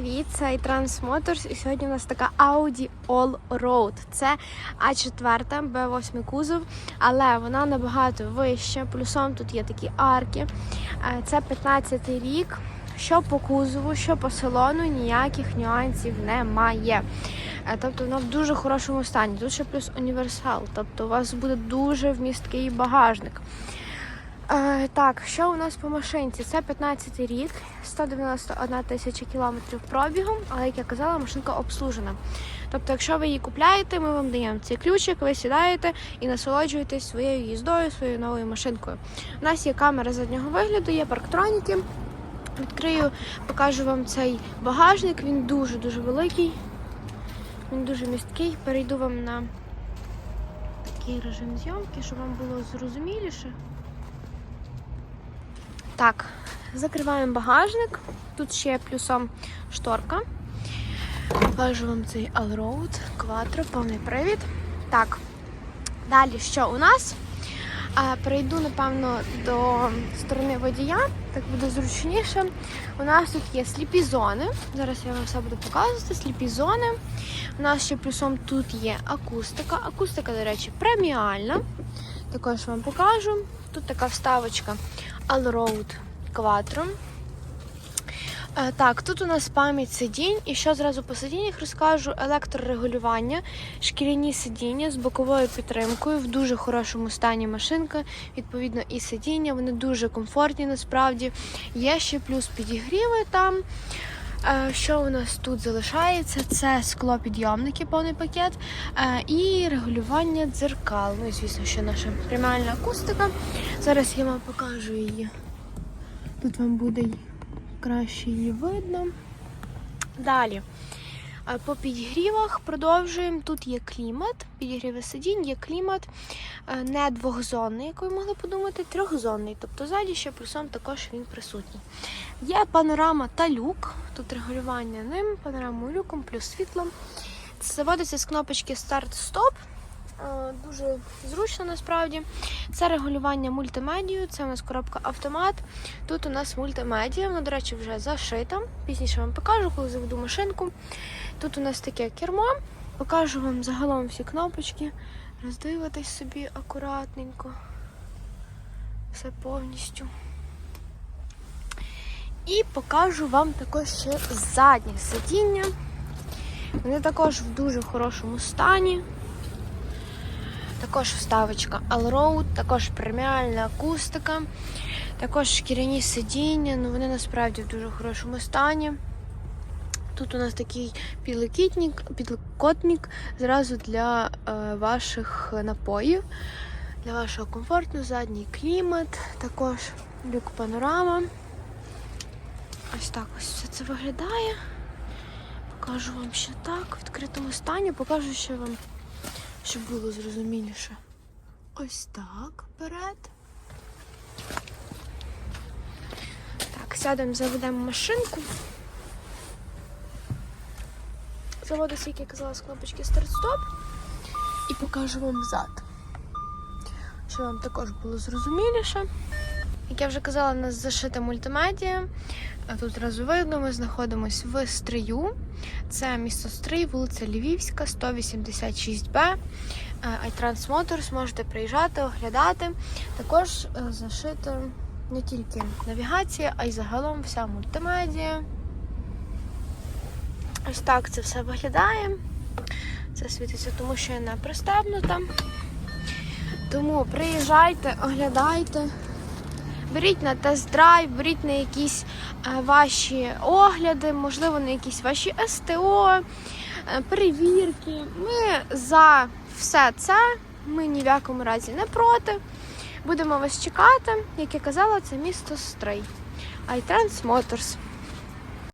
привіт! Це iTrans Motors і сьогодні у нас така Audi All-Road. Це А4, B8 кузов, але вона набагато вища. Плюсом тут є такі арки. Е, Це 15 рік. Що по кузову, що по салону, ніяких нюансів немає. Е, Тобто вона в дуже хорошому стані. Тут ще плюс універсал. Тобто у вас буде дуже вмісткий багажник. Е, так, що у нас по машинці? Це 15 й рік, 191 тисяча кілометрів пробігом, але як я казала, машинка обслужена. Тобто, якщо ви її купляєте, ми вам даємо цей ключик, ви сідаєте і насолоджуєтесь своєю їздою, своєю новою машинкою. У нас є камера заднього вигляду, є парктроніки. Відкрию, покажу вам цей багажник. Він дуже-дуже великий, він дуже місткий. Перейду вам на такий режим зйомки, щоб вам було зрозуміліше. Так, закриваємо багажник. Тут ще плюсом шторка. Покажу вам цей Allroad Quattro, повний привід. Так, далі що у нас? Перейду, напевно, до сторони водія, так буде зручніше. У нас тут є сліпі зони. Зараз я вам все буду показувати. Сліпі зони. У нас ще плюсом тут є акустика. Акустика, до речі, преміальна. Також вам покажу. Тут така вставочка Allroad Quattro. Е, Так, тут у нас пам'ять сидінь, і що зразу по сидіннях розкажу: електрорегулювання, шкіряні сидіння з боковою підтримкою в дуже хорошому стані машинка. Відповідно, і сидіння, вони дуже комфортні насправді. Є ще плюс підігріви там. Е, Що у нас тут залишається? Це склопідйомники, повний пакет, е, і регулювання дзеркал. Ну і звісно, що наша преміальна акустика. Зараз я вам покажу її. Тут вам буде краще її видно. Далі. Е, По підігрівах продовжуємо. Тут є клімат, підігріви сидінь, є клімат е, не двохзонний, як ви могли подумати, трьохзонний. Тобто ззаді ще плюсом також він присутній. Є панорама та люк. Тут регулювання ним, панорамою люком, плюс світлом. Це заводиться з кнопочки старт-стоп. Е, Дуже зручно насправді. Це регулювання мультимедію, це у нас коробка автомат. Тут у нас мультимедія, вона, до речі, вже зашита. Пізніше вам покажу, коли заведу машинку. Тут у нас таке кермо. Покажу вам загалом всі кнопочки. Роздивитись собі акуратненько. Все повністю. І покажу вам також ще заднє сидіння. Вони також в дуже хорошому стані. Також вставочка Allroad, також преміальна акустика, також шкіряні сидіння, ну вони насправді в дуже хорошому стані. Тут у нас такий підлокітник, підлокотник зразу для е, ваших напоїв, для вашого комфорту, задній клімат, також люк панорама. Ось так ось все це виглядає. Покажу вам ще так, в відкритому стані, покажу ще вам щоб було зрозуміліше. Ось так вперед. Так, сядемо, заведемо машинку. Заводиться, як я казала, з кнопочки старт-стоп і покажу вам взад. Щоб вам також було зрозуміліше. Як я вже казала, у нас зашита мультимедіа. А Тут одразу видно, ми знаходимося в Стрию. Це місто Стрий, вулиця Львівська, 186Б. iTrans Motors, можете приїжджати, оглядати. Також е, зашита не тільки навігація, а й загалом вся мультимедіа. Ось так це все виглядає. Це світиться, тому що я не пристебнута. Тому приїжджайте, оглядайте. Беріть на тест-драйв, беріть на якісь е, ваші огляди, можливо, на якісь ваші СТО, е, перевірки. Ми за все це, ми ні в якому разі не проти. Будемо вас чекати. Як я казала, це місто Стрий. iTrans Motors.